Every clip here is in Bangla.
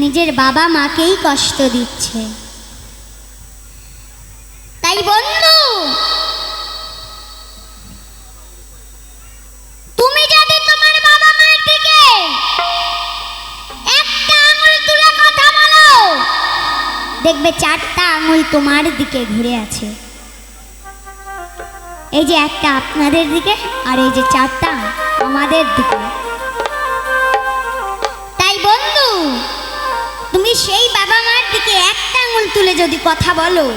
নিজের বাবা মাকেই কষ্ট দিচ্ছে। তাই বন্ধু, তুমি যদি তোমার বাবা মায়ের দিকে একটা আঙুল তুলে কথা বলো, দেখবে চারটা আঙুল তোমার দিকে ঘুরে আছে। এই যে একটা আপনাদের দিকে আর এই যে চারটা আমাদের দিকে। তুমি সেই বাবা মার দিকে একটা আঙুল তুলে যদি কথা বলো।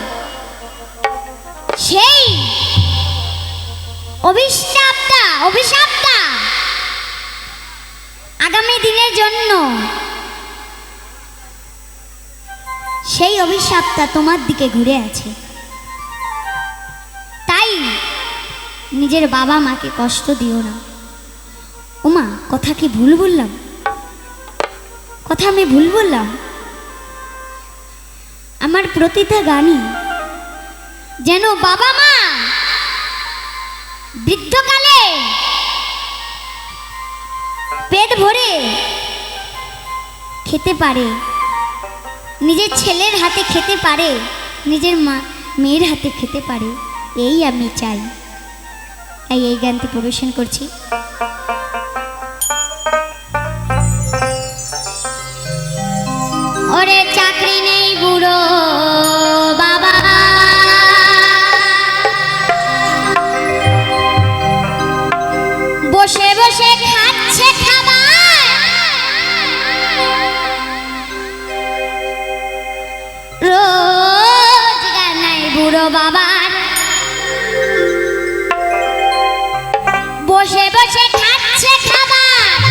সেই অভিশাপটা অভিশাপটা আগামী দিনের জন্য। সেই অভিশাপটা তোমার দিকে ঘুরে আছে। তাই নিজের বাবা মাকে কষ্ট দিও না। ওমা কথা কি ভুল বললাম? কথা আমি ভুল বললাম? আমার প্রতিটা গানই যেন বাবা মা বৃদ্ধকালে পেট ভরে খেতে পারে। নিজের ছেলের হাতে খেতে পারে, নিজের মা, মেয়ের হাতে খেতে পারে, এই আমি চাই। তাই এই গানটি পরিবেশন করছি। ওরে চাকরি নেই বুড়ো বাবা। বসে বসে খাচ্ছে খাবার। রোজগার নাই বুড়ো বাবার। বসে বসে খাচ্ছে খাবার।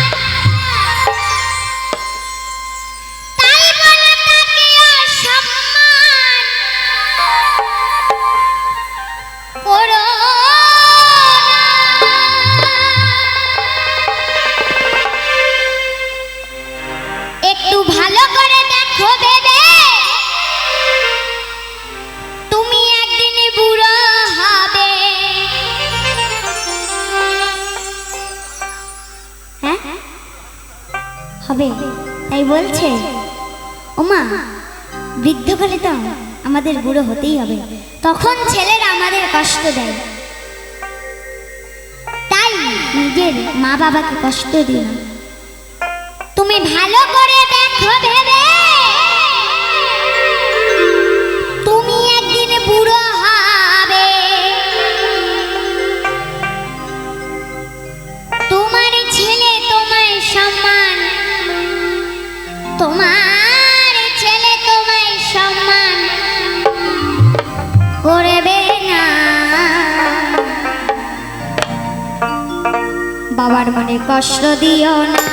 হবে, তাই বলছে। ওমা বৃদ্ধকালে তো আমাদের বুড়ো হতেই হবে। তখন ছেলেরা আমাদের কষ্ট দেয়। তাই নিজের মা বাবাকে কষ্ট দিও। তুমি ভালো করে দেখো ভেবে। তুমি একদিন বুড়ো তোমার ছেলে তোমায় সম্মান করবে না। বাবার মনে কষ্ট দিও না।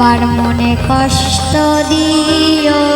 বাবার মনে কষ্ট দিও।